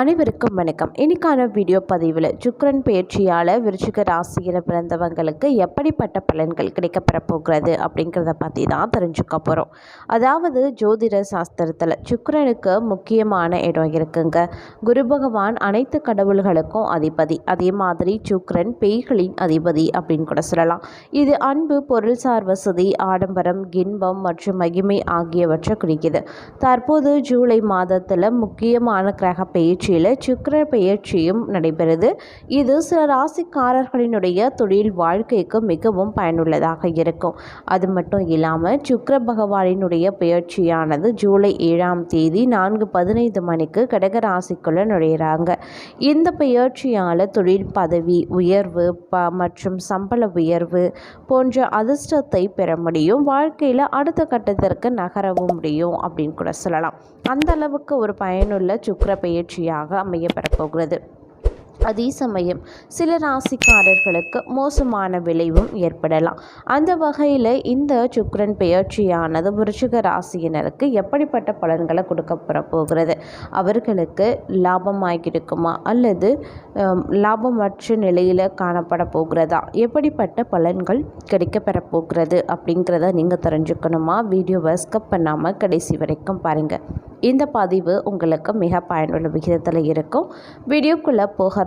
அனைவருக்கும் வணக்கம். இன்னைக்கான வீடியோ பதிவில் சுக்ரன் பயிற்சியால் விருச்சிக ராசியில் பிறந்தவங்களுக்கு எப்படிப்பட்ட பலன்கள் கிடைக்கப்பெற போகிறது அப்படிங்கிறத பற்றி தான் தெரிஞ்சுக்க போகிறோம் அதாவது ஜோதிட சாஸ்திரத்தில் சுக்ரனுக்கு முக்கியமான இடம் இருக்குங்க. குரு பகவான் அனைத்து கடவுள்களுக்கும் அதிபதி. அதே மாதிரி சுக்ரன் பேய்களின் அதிபதி அப்படின்னு கூட சொல்லலாம். இது அன்பு பொருள்சார் வசதி ஆடம்பரம் இன்பம் மற்றும் மகிமை ஆகியவற்றை குறிக்கிது. தற்போது ஜூலை மாதத்தில் முக்கியமான கிரக பயிற்சியில் சுக்கிர பயிற்சியும் நடைபெறுது. இது சில ராசிக்காரர்களினுடைய தொழில் வாழ்க்கைக்கு மிகவும் பயனுள்ளதாக இருக்கும். அது மட்டும் இல்லாமல் சுக்கர பகவானினுடைய பயிற்சியானது ஜூலை ஏழாம் தேதி நான்கு பதினைந்து மணிக்கு கடக ராசிக்குள்ளே நுழையிறாங்க. இந்த பயிற்சியால் தொழில் பதவி உயர்வு ப மற்றும் சம்பள உயர்வு போன்ற அதிர்ஷ்டத்தை பெற முடியும். வாழ்க்கையில் அடுத்த கட்டத்திற்கு நகரவும் முடியும் அப்படின்னு கூட சொல்லலாம். அந்த அளவுக்கு ஒரு பயனுள்ள சுக்கிர பயிற்சியாக அமையப்பெறப் போகிறது. அதே சமயம் சில ராசிக்காரர்களுக்கு மோசமான விளைவும் ஏற்படலாம். அந்த வகையில் இந்த சுக்கரன் பெயர்ச்சியானது விருச்சிக ராசியினருக்கு எப்படிப்பட்ட பலன்களை கொடுக்கப்பட போகிறது? அவர்களுக்கு லாபமாக இருக்குமா அல்லது லாபமற்ற நிலையில் காணப்பட போகிறதா? எப்படிப்பட்ட பலன்கள் கிடைக்கப்பெற போகிறது? அப்படிங்கிறத நீங்கள் தெரிஞ்சுக்கணுமா? வீடியோவை ஸ்கப் பண்ணாமல் கடைசி வரைக்கும் பாருங்கள் இந்த பதிவு உங்களுக்கு மிக பயனுள்ள விகிதத்தில் இருக்கும். வீடியோக்குள்ளே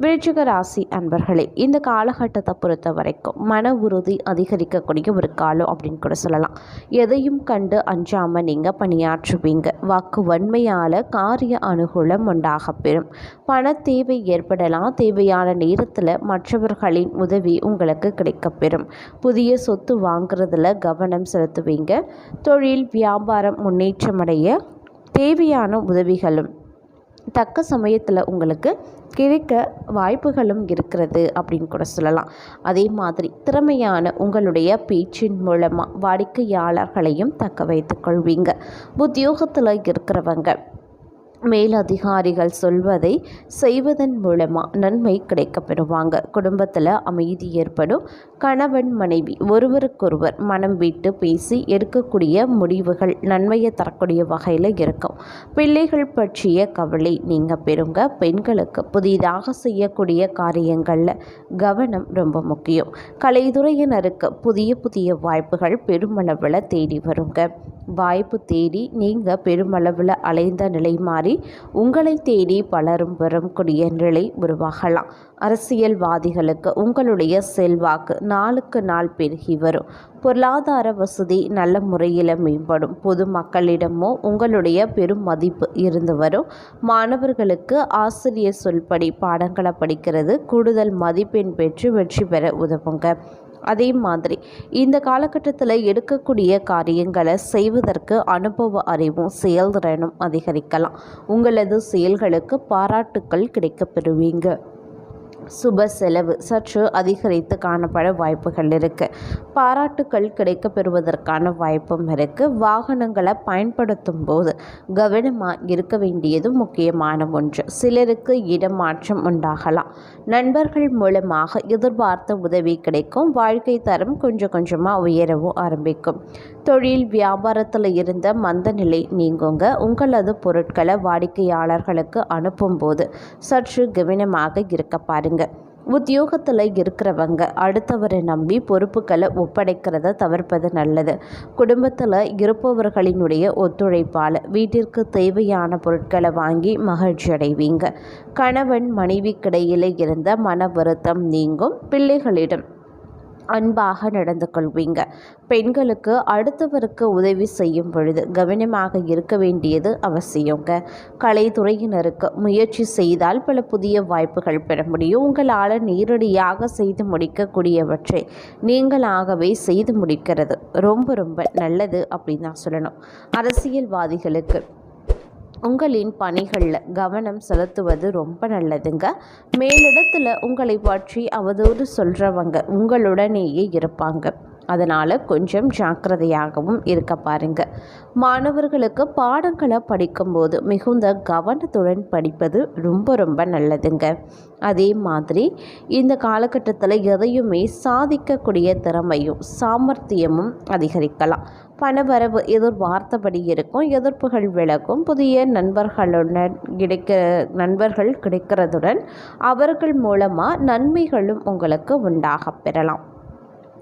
விருச்சிக ராசி அன்பர்களே இந்த காலகட்டத்தை பொறுத்த வரைக்கும் மன உறுதி அதிகரிக்கக்கூடிய ஒரு காலம் அப்படின்னு கூட சொல்லலாம். எதையும் கண்டு அஞ்சாமல் நீங்கள் பணியாற்றுவீங்க. வாக்கு வன்மையால் காரிய அனுகூலம் உண்டாக பெறும். பண தேவை ஏற்படலாம். தேவையான நேரத்தில் மற்றவர்களின் உதவி உங்களுக்கு கிடைக்கப்பெறும் புதிய சொத்து வாங்குறதுல கவனம் செலுத்துவீங்க. தொழில் வியாபாரம் முன்னேற்றமடைய தேவையான உதவிகளும் தக்க சமயத்தில் உங்களுக்கு கிடைக்க வாய்ப்புகளும் இருக்கிறது அப்படின்னு கூட சொல்லலாம். அதே மாதிரி திறமையான உங்களுடைய பேச்சின் மூலமாக வாடிக்கையாளர்களையும் தக்க வைத்து கொள்வீங்க. உத்தியோகத்தில் இருக்கிறவங்க மேலதிகாரிகள் சொல்வதை செய்வதன் மூலமாக நன்மை கிடைக்கப் பெறுவாங்க குடும்பத்தில் அமைதி ஏற்படும். கணவன் மனைவி ஒருவருக்கொருவர் மனம் விட்டு பேசி எடுக்கக்கூடிய முடிவுகள் நன்மையை தரக்கூடிய வகையில் இருக்கும். பிள்ளைகள் பற்றிய கவலை நீங்கள் பெறுங்க. பெண்களுக்கு புதிதாக செய்யக்கூடிய காரியங்களில் கவனம் ரொம்ப முக்கியம். கலைத்துறையினருக்கு புதிய புதிய வாய்ப்புகள் பெருமளவில் தேடி வருங்க. வாய்ப்பு தேடி நீங்கள் பெருமளவில் அலைந்த நிலை மாறி உங்களை தேடி பலரும் வரக்கூடிய நிலை உருவாகலாம் அரசியல்வாதிகளுக்கு உங்களுடைய செல்வாக்கு நாளுக்கு நாள் பெருகி வரும். பொருளாதார வசதி நல்ல முறையில் மேம்படும். பொதுமக்களிடமோ உங்களுடைய பெரும் மதிப்பு இருந்து வரும். மாணவர்களுக்கு ஆசிரியர் சொல்படி பாடங்களை படிக்கிறது கூடுதல் மதிப்பெண் பெற்று வெற்றி பெற உதவுங்க. அதே மாதிரி இந்த காலகட்டத்தில் எடுக்கக்கூடிய காரியங்களை செய்வதற்கு அனுபவ அறிவும் செயல்திறனும் அதிகரிக்கலாம். உங்களது செயல்களுக்கு பாராட்டுக்கள் கிடைக்கப்பெறுவீங்க. சுப செலவு சற்று அதிகரித்து காணப்பட வாய்ப்புகள் இருக்குது பாராட்டுக்கள் கிடைக்க பெறுவதற்கான வாய்ப்பும் இருக்குது வாகனங்களை பயன்படுத்தும் போது கவனமாக இருக்க வேண்டியது முக்கியமான ஒன்று. சிலருக்கு இடமாற்றம் உண்டாகலாம். நண்பர்கள் மூலமாக எதிர்பார்த்த உதவி கிடைக்கும். வாழ்க்கை தரம் கொஞ்சம் கொஞ்சமாக உயரவும் ஆரம்பிக்கும். தொழில் வியாபாரத்தில் இருந்த மந்த நிலை நீங்குங்க. உங்களது பொருட்களை வாடிக்கையாளர்களுக்கு அனுப்பும்போது சற்று கவனமாக இருக்க இருக்கிறவங்க உத்தியோகத்தில் இருக்கிறவங்க அடுத்தவரை நம்பி பொறுப்புகளை ஒப்படைக்கிறத தவிர்ப்பது நல்லது. குடும்பத்தில் இருப்பவர்களினுடைய ஒத்துழைப்பால் வீட்டிற்கு தேவையான பொருட்களை வாங்கி மகிழ்ச்சி அடைவீங்க கணவன் மனைவிக்கிடையில் இருந்த மன வருத்தம் நீங்கும். பிள்ளைகளிடம் அன்பாக நடந்து கொள்வீங்க. பெண்களுக்கு அடுத்தவருக்கு உதவி செய்யும் பொழுது கவனமாக இருக்க வேண்டியது அவசியங்க. கலைத்துறையினருக்கு முயற்சி செய்தால் பல புதிய வாய்ப்புகள் பெற முடியும். உங்களால் நேரடியாக செய்து முடிக்கக்கூடியவற்றை நீங்களாகவே செய்து முடிக்கிறது. ரொம்ப ரொம்ப நல்லது அப்படின்னு தான் சொல்லணும். அரசியல்வாதிகளுக்கு உங்களின் பணிகளில் கவனம் செலுத்துவது ரொம்ப நல்லதுங்க. மேலிடத்தில் உங்களை பற்றி அவதூறு சொல்கிறவங்க உங்களுடனேயே இருப்பாங்க. அதனால் கொஞ்சம் ஜாக்கிரதையாகவும் இருக்க பாருங்க. மாணவர்களுக்கு பாடங்களை படிக்கும்போது மிகுந்த கவனத்துடன் படிப்பது ரொம்ப ரொம்ப நல்லதுங்க. அதே மாதிரி இந்த காலகட்டத்தில் எதையுமே சாதிக்கக்கூடிய திறமையும் சாமர்த்தியமும் அதிகரிக்கலாம். பணவரவு எதிர்பார்த்தபடி இருக்கும். எதிர்ப்புகள் விலகும். புதிய நண்பர்களுடன் கிடைக்க நண்பர்கள் கிடைக்கிறதுடன் அவர்கள் மூலமாக நன்மைகளும் உங்களுக்கு உண்டாக பெறலாம்.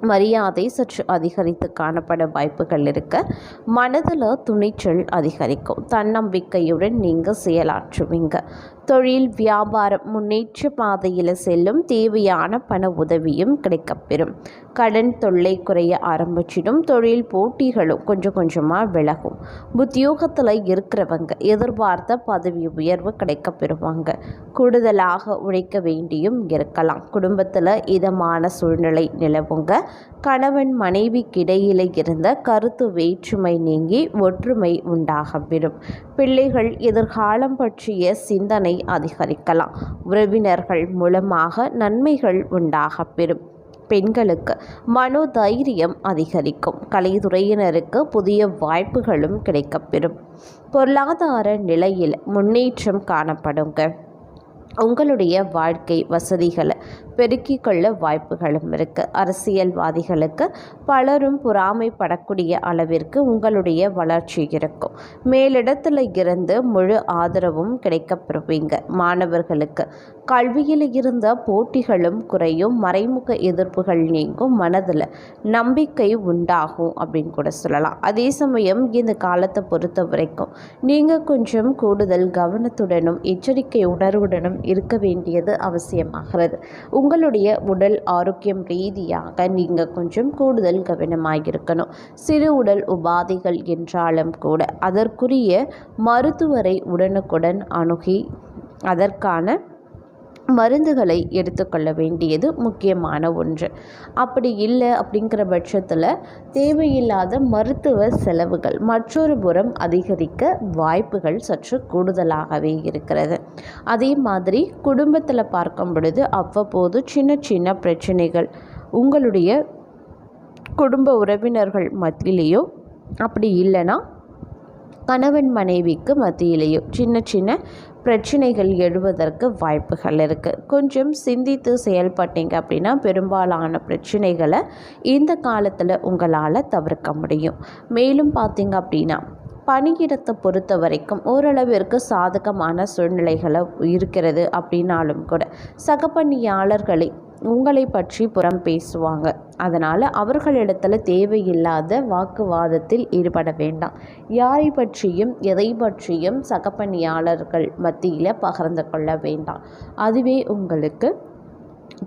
மரியாதை சற்று அதிகரித்து காணப்பட வாய்ப்புகள் இருக்க மனதில் துணிச்சல் அதிகரிக்கும். தன்னம்பிக்கையுடன் நீங்கள் செயலாற்றுவீங்க. தொழில் வியாபாரம் முன்னேற்ற பாதையில் செல்லும் தேவையான பண உதவியும் கிடைக்கப்பெறும். கடன் தொல்லை குறைய ஆரம்பிச்சிடும். தொழில் போட்டிகளும் கொஞ்சம் கொஞ்சமாக விலகும். உத்தியோகத்தில் இருக்கிறவங்க எதிர்பார்த்த பதவி உயர்வு கிடைக்கப்பெறுவாங்க. கூடுதலாக உழைக்க வேண்டியும் இருக்கலாம். குடும்பத்தில் இதமான சூழ்நிலை நிலவுங்க. கணவன் மனைவிக்கிடையில இருந்த கருத்து வேற்றுமை நீங்கி ஒற்றுமை உண்டாகவிடும். பிள்ளைகள் எதிர்காலம் பற்றிய சிந்தனை அதிகரிக்கலாம். உறவினர்கள் மூலமாக நன்மைகள் உண்டாகப்பெறும். பெண்களுக்கு மனோதைரியம் அதிகரிக்கும். கலைத்துறையினருக்கு புதிய வாய்ப்புகளும் கிடைக்கப்பெறும். பொருளாதார நிலையில் முன்னேற்றம் காணப்படுங்க. உங்களுடைய வாழ்க்கை வசதிகளை பெருக்கிக் கொள்ள வாய்ப்புகளும் இருக்குது அரசியல்வாதிகளுக்கு பலரும் பொறாமைப்படக்கூடிய அளவிற்கு உங்களுடைய வளர்ச்சி இருக்கும். மேலிடத்தில் இருந்து முழு ஆதரவும் கிடைக்கப்பெறுவீங்க. மாணவர்களுக்கு கல்வியில் இருந்த போட்டிகளும் குறையும். மறைமுக எதிர்ப்புகள் நீங்கும். மனதில் நம்பிக்கை உண்டாகும் அப்படின்னு கூட சொல்லலாம். அதே சமயம் இந்த காலத்தை பொறுத்த வரைக்கும் நீங்கள் கொஞ்சம் கூடுதல் கவனத்துடனும் எச்சரிக்கை உணர்வுடனும் இருக்க வேண்டியது அவசியமாகிறது. உங்களுடைய உடல் ஆரோக்கியம் ரீதியாக நீங்கள் கொஞ்சம் கூடுதல் கவனமாக இருக்கணும். சிறு உடல் உபாதைகள் என்றாலும் கூட அதற்குரிய மருத்துவரை உடனுக்குடன் அணுகி அதற்கான மருந்துகளை எடுத்துக்கொள்ள வேண்டியது முக்கியமான ஒன்று. அப்படி இல்லை அப்படிங்கிற பட்சத்தில் தேவையில்லாத மருத்துவ செலவுகள் மற்றொரு புறம் அதிகரிக்க வாய்ப்புகள் சற்று கூடுதலாகவே இருக்கிறது. அதே மாதிரி குடும்பத்தில் பார்க்கும் பொழுது அவ்வப்போது சின்ன சின்ன பிரச்சனைகள் உங்களுடைய குடும்ப உறவினர்கள் மத்தியிலேயோ அப்படி இல்லைன்னா கணவன் மனைவிக்கு மத்தியிலேயோ சின்ன சின்ன பிரச்சனைகள் எழுவதற்கு வாய்ப்புகள் இருக்குது கொஞ்சம் சிந்தித்து செயல்பட்டீங்க அப்படின்னா பெரும்பாலான பிரச்சனைகளை இந்த காலத்தில் உங்களால் தவிர்க்க முடியும். மேலும் பார்த்தீங்க அப்படின்னா பணியிடத்தை பொறுத்த வரைக்கும் ஓரளவிற்கு சாதகமான சூழ்நிலைகளை இருக்கிறது அப்படின்னாலும் கூட சக பணியாளர்களை உங்களை பற்றி புறம் பேசுவாங்க. அதனால் அவர்களிடத்தில் தேவையில்லாத வாக்குவாதத்தில் ஈடுபட வேண்டாம். யாரை பற்றியும் எதை பற்றியும் சகப்பணியாளர்கள் மத்தியில் பகிர்ந்து கொள்ள வேண்டாம். அதுவே உங்களுக்கு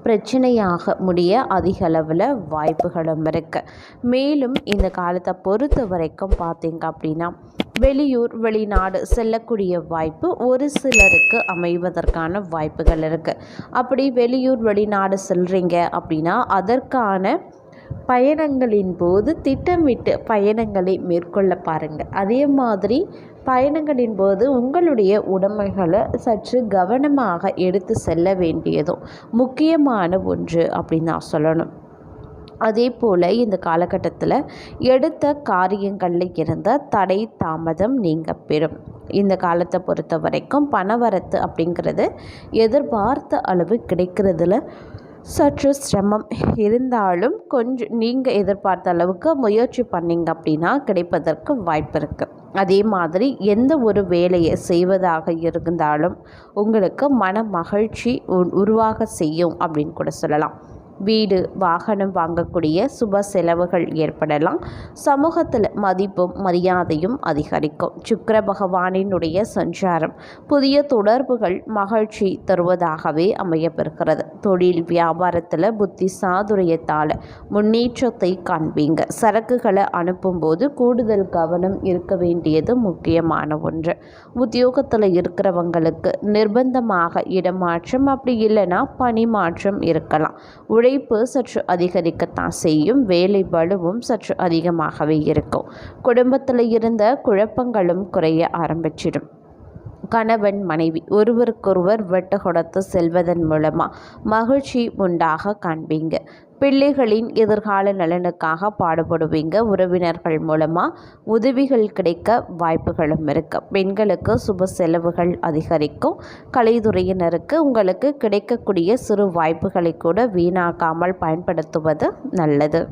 பிரச்சனையாக முடிய அதிக அளவில் வாய்ப்புகளும் இருக்குது மேலும் இந்த காலத்தை பொறுத்த வரைக்கும் பார்த்திங்க அப்படின்னா வெளியூர் வெளிநாடு செல்லக்கூடிய வாய்ப்பு ஒரு சிலருக்கு அமைவதற்கான வாய்ப்புகள் இருக்குது அப்படி வெளியூர் வெளிநாடு செல்கிறீங்க அப்படின்னா அதற்கான பயணங்களின் போது திட்டமிட்டு பயணங்களை மேற்கொள்ள பாருங்கள் அதே மாதிரி பயணங்களின் போது உங்களுடைய உடைமைகளை சற்று கவனமாக எடுத்து செல்ல வேண்டியதும் முக்கியமான ஒன்று அப்படின்னு நான் சொல்லணும். அதே போல் இந்த காலகட்டத்தில் எடுத்த காரியங்களில் இருந்த தடை தாமதம் நீங்கள் பெறும். இந்த காலத்தை பொறுத்த வரைக்கும் பணவரத்து அப்படிங்கிறது எதிர்பார்த்த அளவு கிடைக்கிறதுல சற்று சிரமம். இருந்தாலும் கொஞ்சம் நீங்கள் எதிர்பார்த்த அளவுக்கு முயற்சி பண்ணிங்க அப்படின்னா கிடைப்பதற்கு வாய்ப்பு இருக்குது அதே மாதிரி எந்த ஒரு வேலையை செய்வதாக இருந்தாலும் உங்களுக்கு மன மகிழ்ச்சி உருவாக செய்யும் அப்படின்னு கூட சொல்லலாம். வீடு வாகனம் வாங்கக்கூடிய சுப செலவுகள் ஏற்படலாம். சமூகத்தில் மதிப்பும் மரியாதையும் அதிகரிக்கும். சுக்கர பகவானினுடைய சஞ்சாரம் புதிய தொடர்புகள் மகிழ்ச்சி தருவதாகவே அமையப்பெறுகிறது. தொழில் வியாபாரத்தில் புத்தி சாதுரியத்தால் முன்னேற்றத்தை காண்பீங்க. சரக்குகளை அனுப்பும்போது கூடுதல் கவனம் இருக்க வேண்டியது முக்கியமான ஒன்று. உத்தியோகத்தில் இருக்கிறவங்களுக்கு நிர்பந்தமாக இடமாற்றம் அப்படி இல்லைன்னா பணி மாற்றம் இருக்கலாம் உழைப்பு சற்று அதிகரிக்கத்தான் செய்யும். வேலை பலுவும் சற்று அதிகமாகவே இருக்கும். குடும்பத்தில் இருந்த குழப்பங்களும் குறைய ஆரம்பிச்சிடும். கணவன் மனைவி ஒருவருக்கொருவர் வெட்டு கொடுத்து செல்வதன் மூலமாக மகிழ்ச்சி உண்டாக காண்பீங்க. பிள்ளைகளின் எதிர்கால நலனுக்காக பாடுபடுவீங்க. உறவினர்கள் மூலமாக உதவிகள் கிடைக்க வாய்ப்புகளும் இருக்குது பெண்களுக்கு சுப செலவுகள் அதிகரிக்கும். கலைத்துறையினருக்கு உங்களுக்கு கிடைக்கக்கூடிய சிறு வாய்ப்புகளை கூட வீணாக்காமல் பயன்படுத்துவது நல்லது.